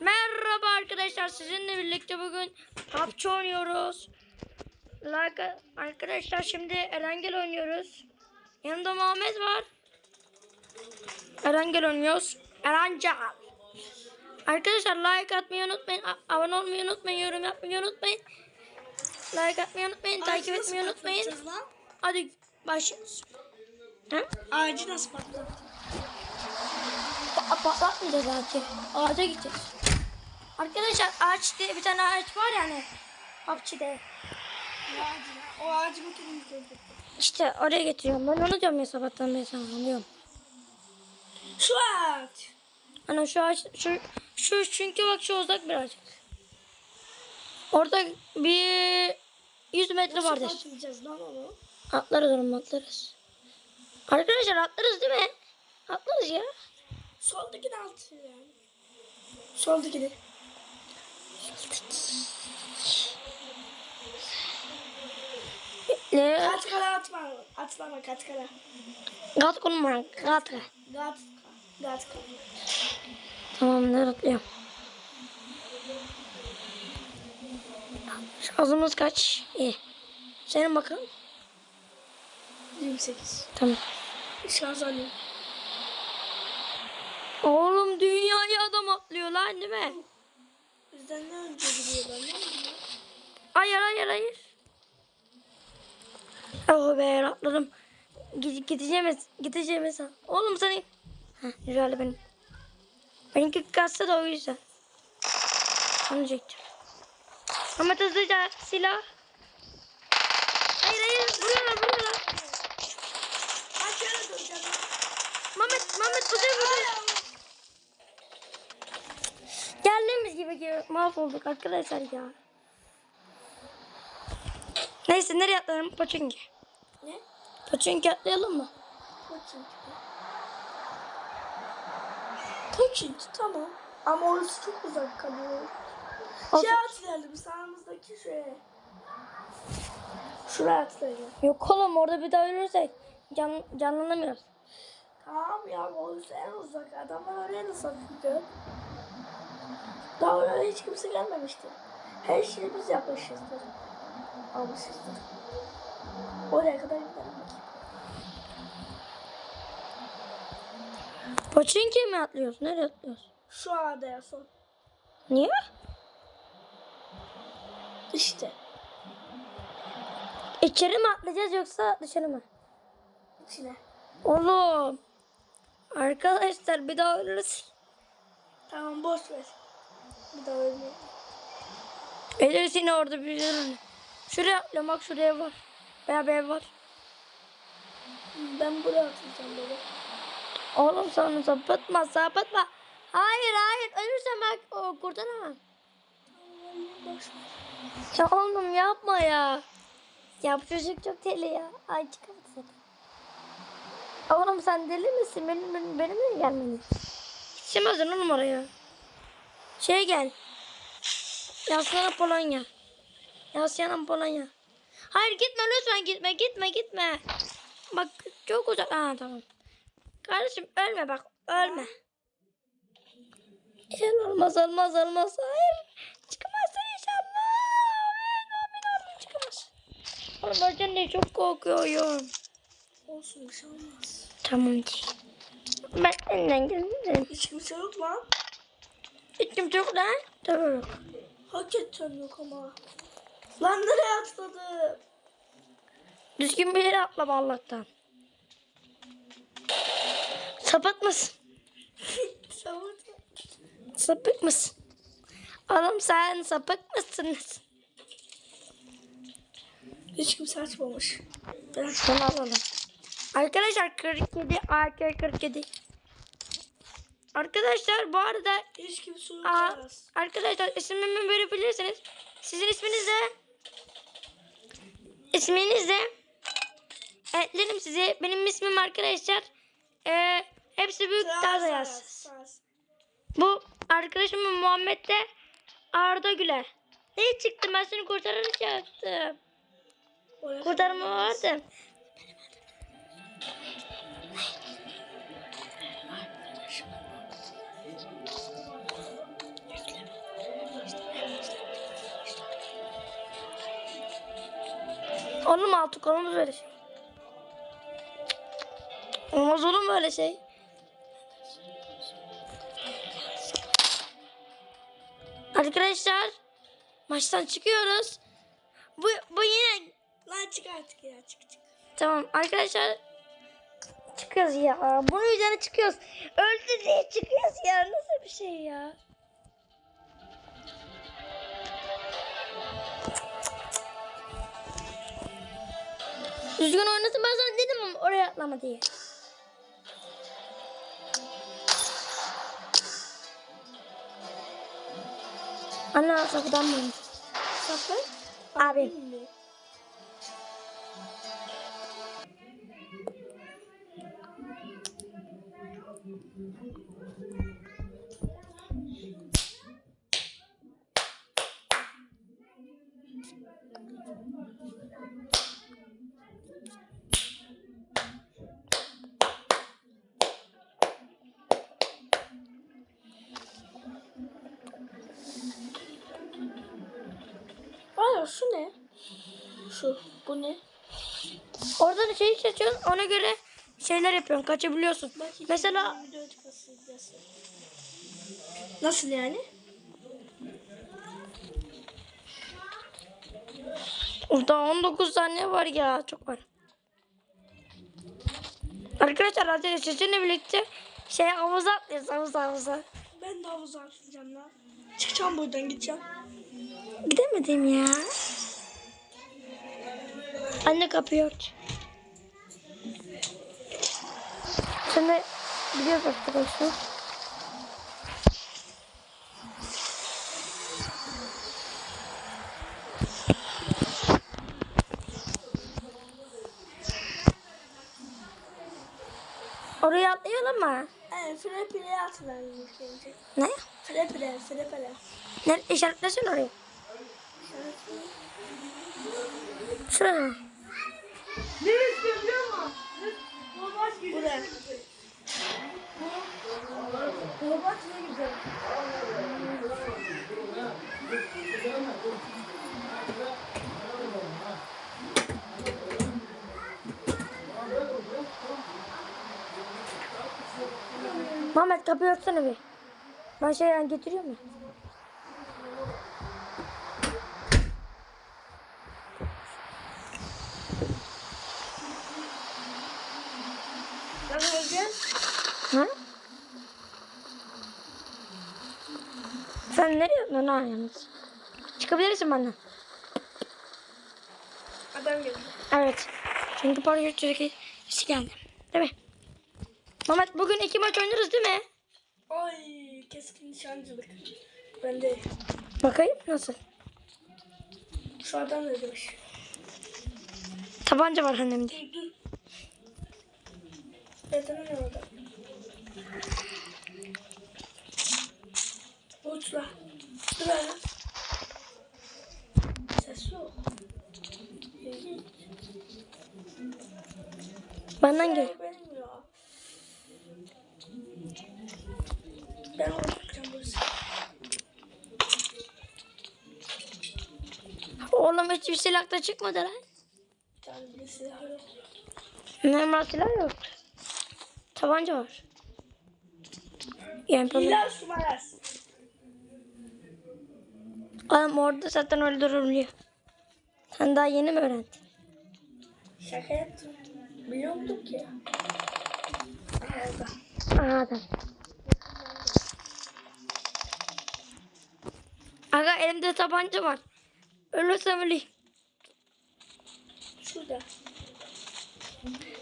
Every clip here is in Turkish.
Merhaba arkadaşlar sizinle birlikte bugün PUBG oynuyoruz. Like arkadaşlar şimdi Erengel oynuyoruz. Yanımda Muhammed var. Erengel oynuyoruz. Erengel. Arkadaşlar like atmayı unutmayın. Abone olmayı unutmayın. Yorum yapmayı unutmayın. Like atmayı unutmayın. Takip Ağacı etmeyi nasıl unutmayın. Hadi başlıyoruz. Ha? Ağacı nasıl patlatacağız? Pa- patlatmayacağız ağacı. Ağaca gideceğiz. Arkadaşlar ağaç diye bir tane ağaç var yani. PUBG'de. O ağacı. O ağacı götürün. İşte oraya getiriyorum. Ben onu diyorum ya sabahtan beri sana anlıyorum. Şu ağaç. Ana şu ağaç, şu, şu çünkü bak şu uzak birazcık. Orada bir 100 metre Nasıl vardır. patlatacağız lan onu? Atlarız oğlum atlarız. Arkadaşlar atlarız değil mi? Atlarız ya. Soldakini altı yani. Soldakini. Ne? Kaç kere atma. Atlama kaç. Gat kullan. Gat. Gat. Gat. Tamam ne atlıyorum. Şarjımız kaç? İyi. Senin bakalım. 28. Tamam. Şarj alayım. Oğlum dünyaya adam atlıyor lan değil mi? Bizden ne önce gidiyorlar ne? Hayır hayır hayır. Oh be atladım. Gide gideceğimiz gideceğimiz. Oğlum seni. Heh güzel benim. Benimki kassa da o yüzden. Onu çektim. Ama hızlıca silah. Hayır hayır vuruyorlar vuruyorlar. Kaç kere döneceğim? Mehmet Mehmet bu sefer bu Gibi mahvolduk arkadaşlar ya. Neyse nereye atlayalım? Poçinki. Ne? Poçinki atlayalım mı? Koçing tamam. Ama orası çok uzak kalıyor. Şey atlayalım sağımızdaki şuraya. Şuraya atlayalım. Yok oğlum orada bir daha ölürsek can, canlanamıyoruz. Tamam ya orası en uzak. Adamlar oraya nasıl gidiyor? Daha oraya hiç kimse gelmemişti. Her şeyi biz yapmışızdır. Almışızdır. Oraya kadar gidelim. Poçinki'ye mi atlıyoruz? Nereye atlıyoruz? Şu adaya son. Niye? İşte. İçeri mi atlayacağız yoksa dışarı mı? içine. Oğlum. Arkadaşlar bir daha ölürüz. Tamam boş ver. Bir daha ölmeyelim. Ölürüz yine orada bir. Şuraya atlıyorum bak şuraya var. Veya bir var. Ben buraya atlayacağım böyle. Oğlum sana sapıtma sapıtma. Hayır hayır ölürsen bak o ver. Ya oğlum yapma ya. Ya bu çocuk çok deli ya. Ay çıkamadı zaten. Oğlum sen deli misin? Benim, benim, benimle mi gelmedin? Gitsemezsin oğlum oraya. Şey gel. Yasyana Polonya. Yasyana Polonya. Hayır gitme lütfen gitme gitme gitme. Bak çok uzak. Ha tamam. Kardeşim ölme bak ölme. İnşallah olmaz olmaz olmaz. Hayır. Çıkamazsın inşallah. Evet, amin amin çıkamaz. Oğlum öleceğim diye çok korkuyorum. Olsun bir şey olmaz. Tamam. Ben elinden geldim. Hiç kimse yok lan. Hiç kimse yok lan. Yok. Hakikaten yok ama. Lan nereye atladı? Düzgün bir yere atlama Allah'tan. Sapık mısın? Savur. Sapık mısın? Oğlum sen sapık mısın? Hiç kimse açmamış. Ben Şunu alalım. Arkadaşlar 47 AK 47. Arkadaşlar bu arada hiç kimse yalnız. arkadaşlar ismimi verebilirsiniz. Sizin isminiz ne? İsminiz ne? Eklerim size. Benim ismim arkadaşlar. Ee, hepsi büyük daha da sağ. Bu arkadaşım Muhammed de Arda Güler. Ne çıktı ben seni kurtaracaktım. Kurtarma vardı. Oğlum altı olmaz öyle şey. Olmaz oğlum böyle şey. Arkadaşlar maçtan çıkıyoruz. Bu, bu yine Lan çık artık ya çık çık. tamam arkadaşlar çıkıyoruz ya. Bunun üzerine çıkıyoruz. Öldü diye çıkıyoruz ya. Nasıl bir şey ya? Düzgün oynasın ben sana dedim ama oraya atlama diye. Anne sapıdan mı? Sapı? Abi. Aa şu ne? Şu bu ne? Oradan şeyi seçiyorsun ona göre şeyler yapıyorsun kaçabiliyorsun. Bak Mesela. Nasıl yani? Orada 19 tane var ya çok var. Arkadaşlar hadi sizinle birlikte şey havuza atlıyoruz havuza havuza. Ben de havuza atlayacağım lan. Çıkacağım buradan gideceğim. Gidemedim ya. Anne kapıyı ört. Sen de biliyorsun arkadaşlar. Oraya atlayalım mı? Evet frepile atlayalım ilk önce. Ne? Frepile, frepile. Ne işaretlesin oraya. Şuraya. Buraya. Mehmet kapıyı örtsene bir. Ben şeyden getiriyorum ya. Nasıl öleceğim? Ha? Sen nereye ha yalnız? Çıkabilirsin benden. Adam geliyor. Evet. Çünkü paraşütçülük işi geldi. Değil mi? Mehmet bugün iki maç oynarız değil mi? Ay keskin nişancılık. Ben de Bakayım nasıl? şu adam da demiş. Tabanca var annemde. Neden ne orada? Uçla. Dur hele. Ses yok. İlginç. Benden gel. Benim ya. Ben oturacağım burası. Oğlum hiçbir silah da çıkmadı lan. Bir tane bile silah yok. Normal silah yok. Tabanca var. Yani İlaç numarası. Oğlum orada zaten öldürülüyor. Sen daha yeni mi öğrendin? Şaka yaptım. Biliyordum ki. Aha adam. Aga elimde tabanca var. Ölürsem öleyim. Şurada.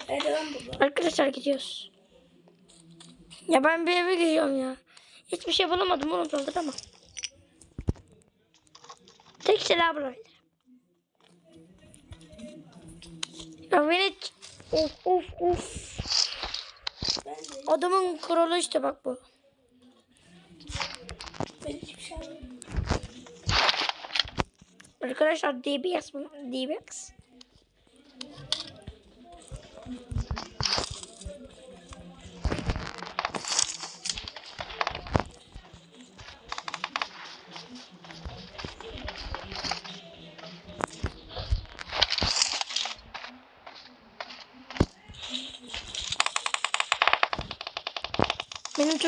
Nerede lan bu? Arkadaşlar gidiyoruz. Ya ben bir eve giriyorum ya. Hiçbir şey bulamadım onu ama. Silah bulabilirim. Ya beni... Of of of. Adamın kralı işte bak bu. Arkadaşlar DBX? DBX.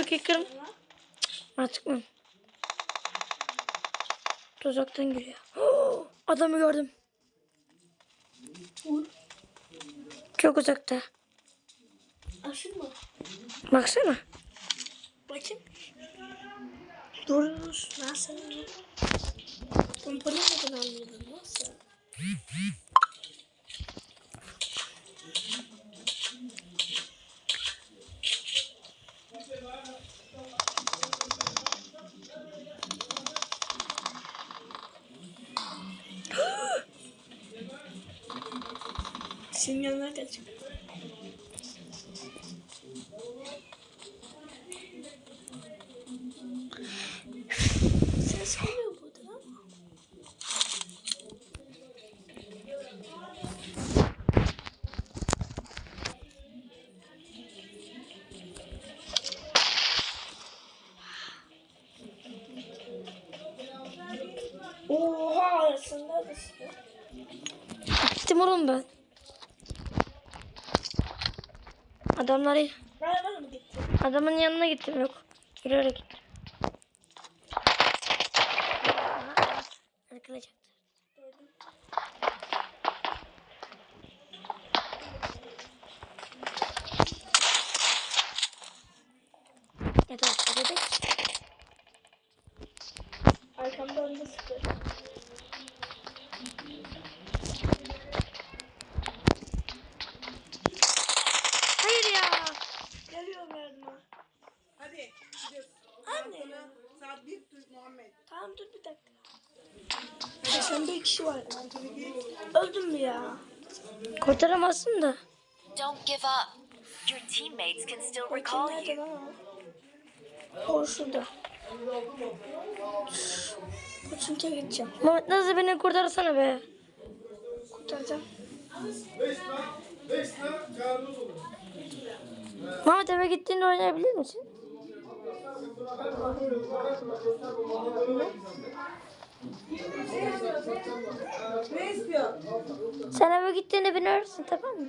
Çok yakın. Artık mı? Tuzaktan giriyor. Adamı gördüm. Çok uzakta. Aşın mı? Baksana. Bakayım. Dur dur. Ben seni Pompalı neden anlıyordun nasıl? Senin yanına ama. Oha arasında düştü. Gittim oğlum ben. Adamları adamın yanına gittim yok. Yürüyerek gittim. Arkadaşlar. Ya da bebek. Arkamda önde sıkı. Hayır ya. Hadi gidiyoruz. Anne. Saat bir Türk Muhammed. Tamam dur bir dakika. Bir kişi var. Öldüm mü ya? Kurtaramazsın da. Don't give up. Your teammates can still recall nerede you. lan o? O şurada. Koçunca gideceğim. Mehmet nasıl beni kurtarsana be. Kurtaracağım. Mehmet eve gittiğinde oynayabilir misin? Ne istiyor? Sen eve gittiğinde beni arıyorsun tamam mı?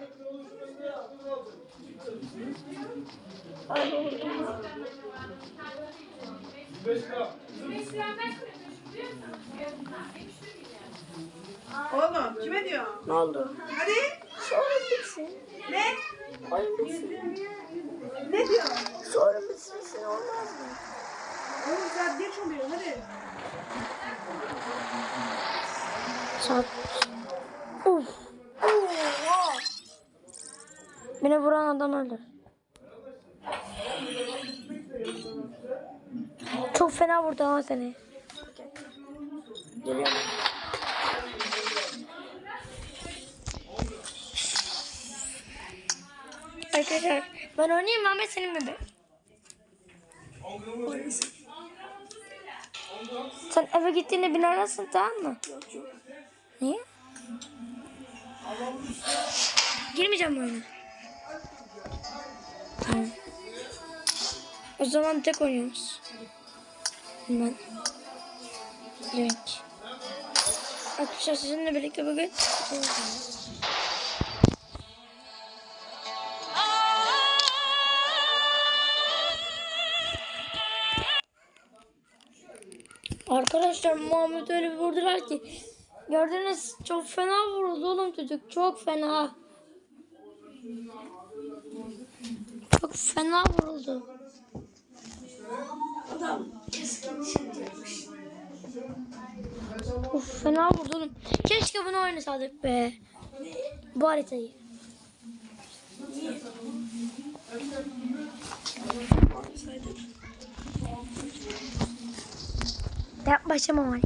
Oğlum kime diyor? Ne oldu? Hadi. Sonra bitsin. Ne? Ne diyor? Sonra bitsin olmaz mı? Oğlum saat geç oluyor hadi. Saat. Uf. Oha. Beni vuran adam öldü. Çok fena vurdu ama seni. Geliyorum. Arkadaşlar ben oynayayım Mehmet senin bebe. Sen eve gittiğinde beni ararsın tamam mı? Niye? Girmeyeceğim oyuna. O zaman tek oynuyoruz. Ben. Link. Arkadaşlar sizinle birlikte bugün Arkadaşlar Muhammed öyle bir vurdular ki. Gördünüz çok fena vuruldu oğlum çocuk çok fena. Çok fena vuruldu. Uf fena vurdu oğlum. Keşke bunu oynasaydık be. Bu haritayı. Olsaydı. Yap başlamam hani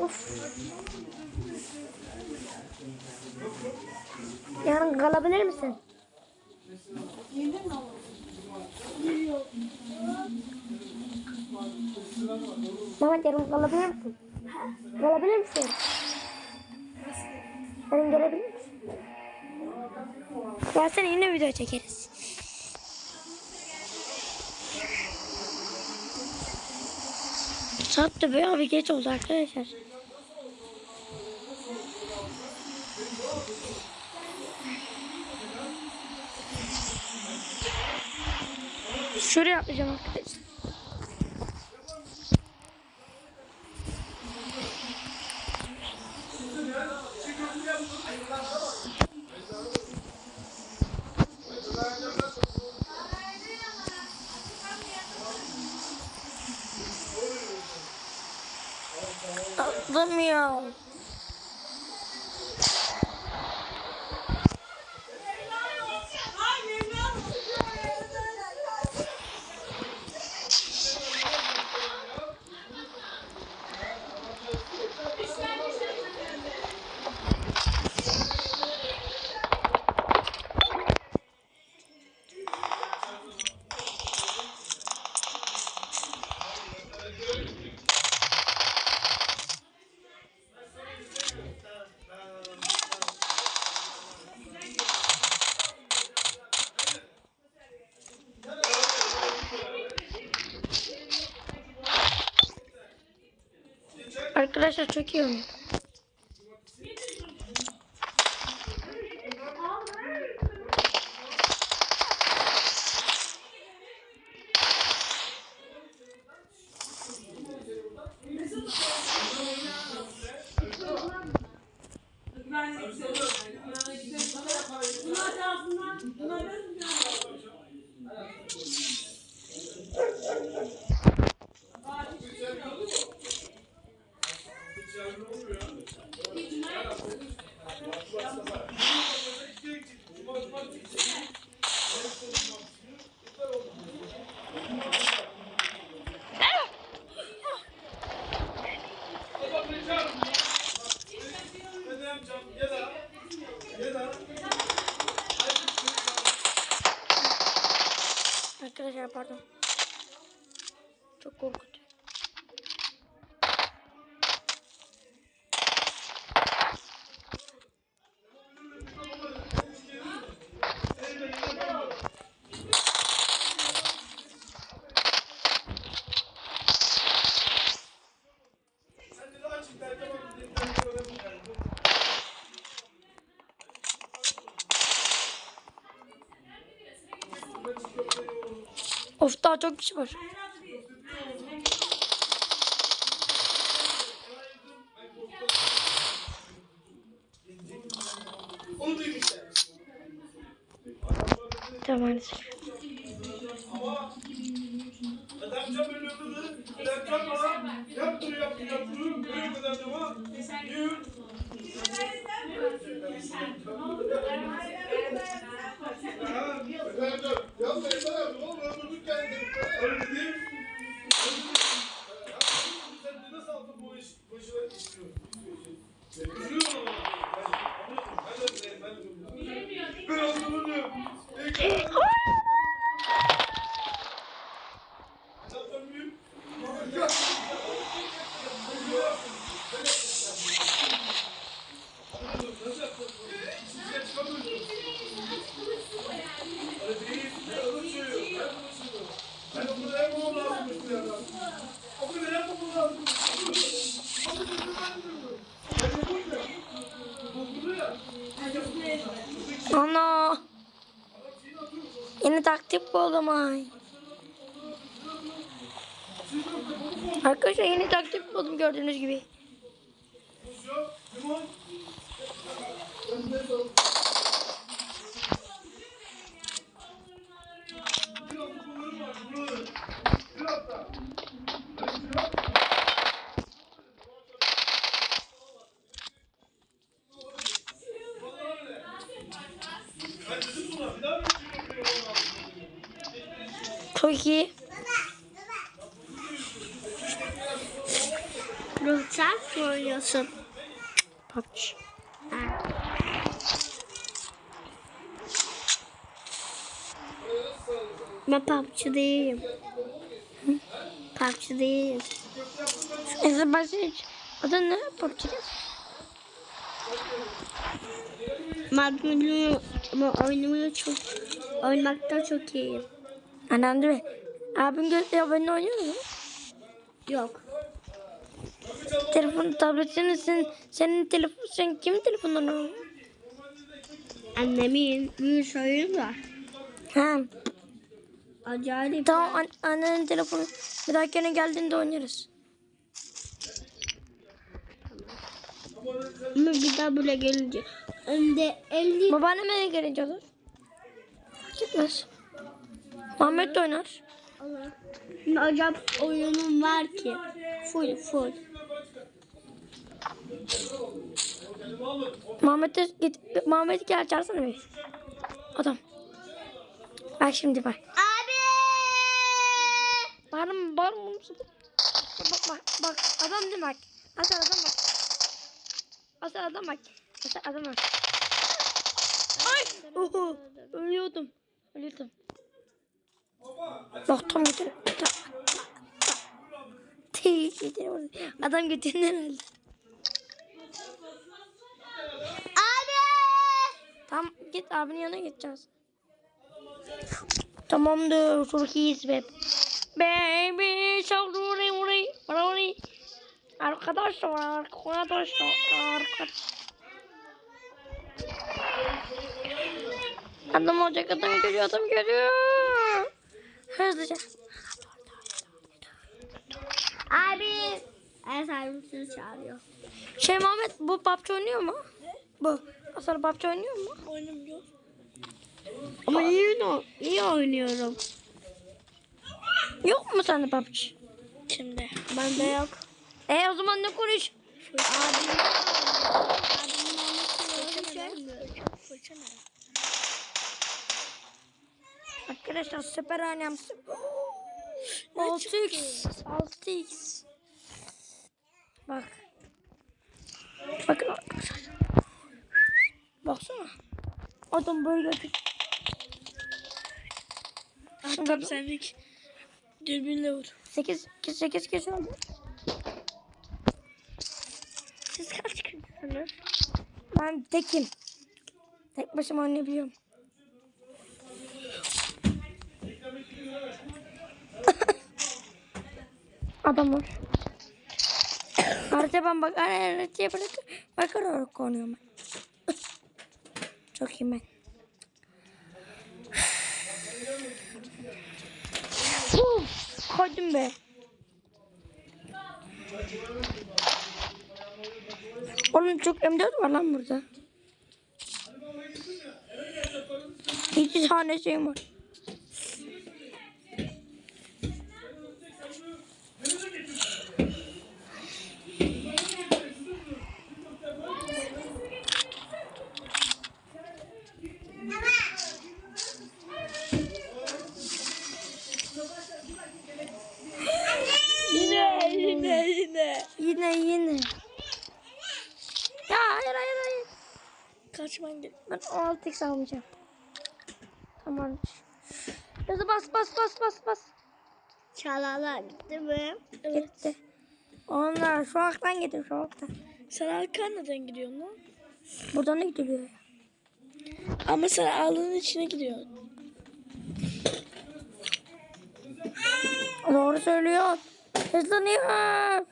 Of Yarın kalabilir misin? Mehmet yarın kalabilir misin? Kalabilir misin? Yarın gelebilir misin? Bazen yine video çekeriz. Saat de bayağı bir geç oldu arkadaşlar. Şuraya atlayacağım arkadaşlar. Arkadaşlar çok iyi oynuyor. Arkadaşlar pardon. Çok korkutuyor. Of daha çok kişi var. Tamam maalesef. Adamca böyle öldürdü. Yapma. Yaptır, yaptır, yaptır. Böyle kadar devam. Yürü. Aha, efendim, yapma, yeter artık oğlum, öldürdük kendini. Öyle değil. Sen de nasıl aldın bu iş? Bu işi ben istiyorum. Üzülüyorum ama. Ben de bileyim, ben de bileyim. Ben olduğunu diyorum. Peki. Zaten büyük. Ana. Yeni taktik buldum ay. Arkadaşlar yeni taktik buldum gördüğünüz gibi. Limon. Bir hafta bunları var, bunları. Bir hafta. Bir hafta. Ben dedim buna, bir daha mı yapıyorum? Çok iyi. Sen söylüyorsun. PUBG. Ben PUBG değilim. PUBG değilim. Neyse başlayalım. Adı ne? PUBG. Ama oynamayı çok oynamakta çok iyiyim. Annem değil mi? Abim gösteriyor ben oynuyor mu? Yok. Telefon, tabletini sen, senin telefon, sen kimin telefonundan oynuyorsun? Annemin bir oyunu var. Ha, Acayip. Tamam an- annenin telefonu. Bir dahakine geldiğinde oynarız. Ama bir daha buraya gelince. Önde 50 Babaanneme gelince olur. Gitmez. Muhammed de oynar. Şimdi acayip oyunum var ki. Full full. Muhammed de git. Muhammed gel çağırsana bir. Adam. Bak şimdi bak. Abi! Bağırma bağırma. musun? Bak bak bak. Adam değil bak. Asıl adam bak. Asıl adam bak. Asıl adam bak. Ay. Oho. Ölüyordum. Ölüyordum. Bak tam götür. Adam götürdü herhalde. Abi! Tamam git abinin yanına gideceğiz. Tamamdır. Çok iyiyiz be. Baby çok duri uri uri. Arkadaşlar arkadaşlar arkadaşlar. Adam olacak adam geliyor adam geliyor. Hızlıca. Abi! En sahibim sizi çağırıyor. Şey Muhammed bu PUBG oynuyor mu? Bu. Asıl PUBG oynuyor mu? Oynamıyor. Ama iyi, iyi oynuyorum. Yok mu sende PUBG? Şimdi. Bende yok. E o zaman ne konuş? Abim ne? Arkadaşlar süper oynuyorum. 6x. 6x. Bak. Bakın arkadaşlar. Baksana. Adam böyle bir. Tam senlik. Dürbünle vur. 8 8 kişi oldu. Siz kaç kişisiniz? Ben tekim. Tek başıma oynayabiliyorum. Adam var. Harita ben bak haritaya bırak bakarak oynuyorum ben. Çok iyi ben. Uf, koydum be. Oğlum çok M4 var lan burada. İki tane şey var. Yine yine yine. Yine yine. Ya hayır hayır hayır. Ben 16x almayacağım. Tamam. Hızlı bas bas bas bas bas. Çalalar gitti mi? Gitti. Onlar şu aktan gidiyor şu aktan. Sen arkan neden gidiyorsun lan? Buradan ne gidiyor? Ama sen ağlının içine gidiyorsun. Doğru söylüyor. Hızlanıyor.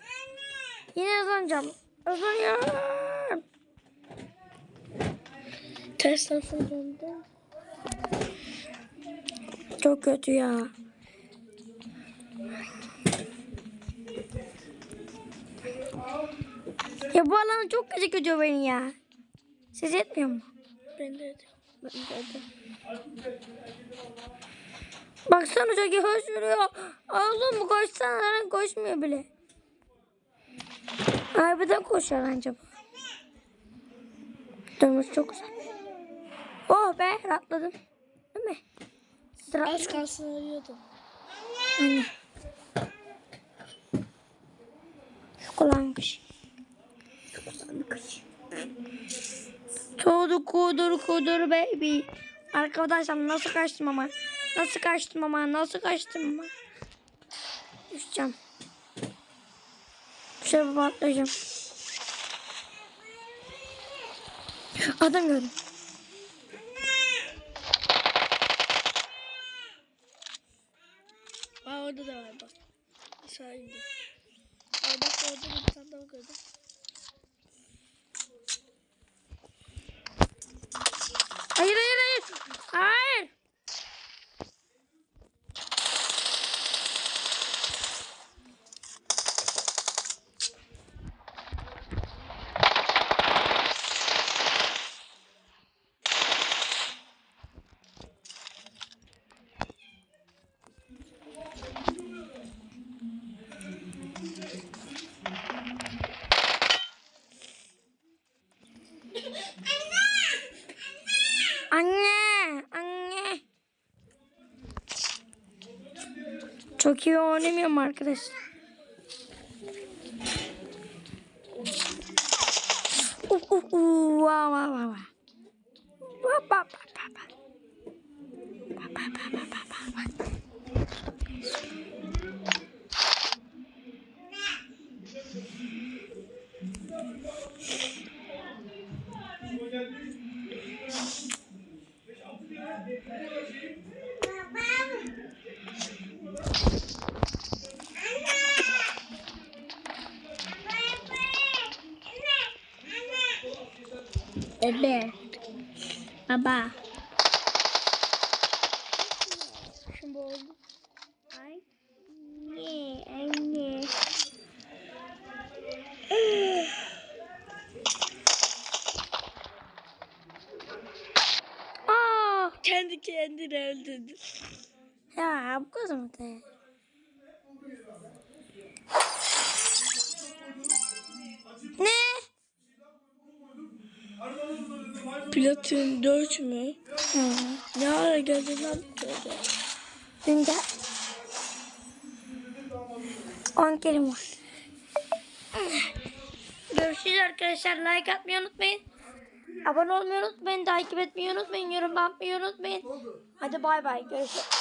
Yine hızlanacağım. Hızlanıyorum. Ters tarafına döndü. Çok kötü ya. Ya bu alanı çok gıcık ediyor beni ya. Siz etmiyor mu? Ben de Ben de Baksana çok yavaş yürüyor. Oğlum koşsana lan koşmuyor bile. Harbiden bence bu. Durmuş çok güzel. Oh be rahatladım. Değil mi? Sıra Az kalsın arıyordum. Anne. Şu kulağın kış. Şu kış. Kudur kudur kudur baby. Arkadaşlar nasıl kaçtım ama. Nasıl kaçtım ama. Nasıl kaçtım ama. Düşeceğim. Şöyle patlayacağım. Adam gördüm. Orada da var bak. Aşağı indi. Aa bak orada bir tane daha gördüm. Hayır hayır hayır. Hayır. Anne, anne. Çok iyi oynamıyorum arkadaşlar. Uf uf uf va va va Baba. Şimdi oldu. Ay. Ne, anne. Aa, kendi kendini öldürdü. Ya bu kadar mı Platin 4 mü? Hı. Ne ara geldin lan böyle? Dün gel. 10 kelim var. Görüşürüz arkadaşlar. Like atmayı unutmayın. Abone olmayı unutmayın. Takip etmeyi unutmayın. Yorum yapmayı unutmayın. Hadi bay bay. Görüşürüz.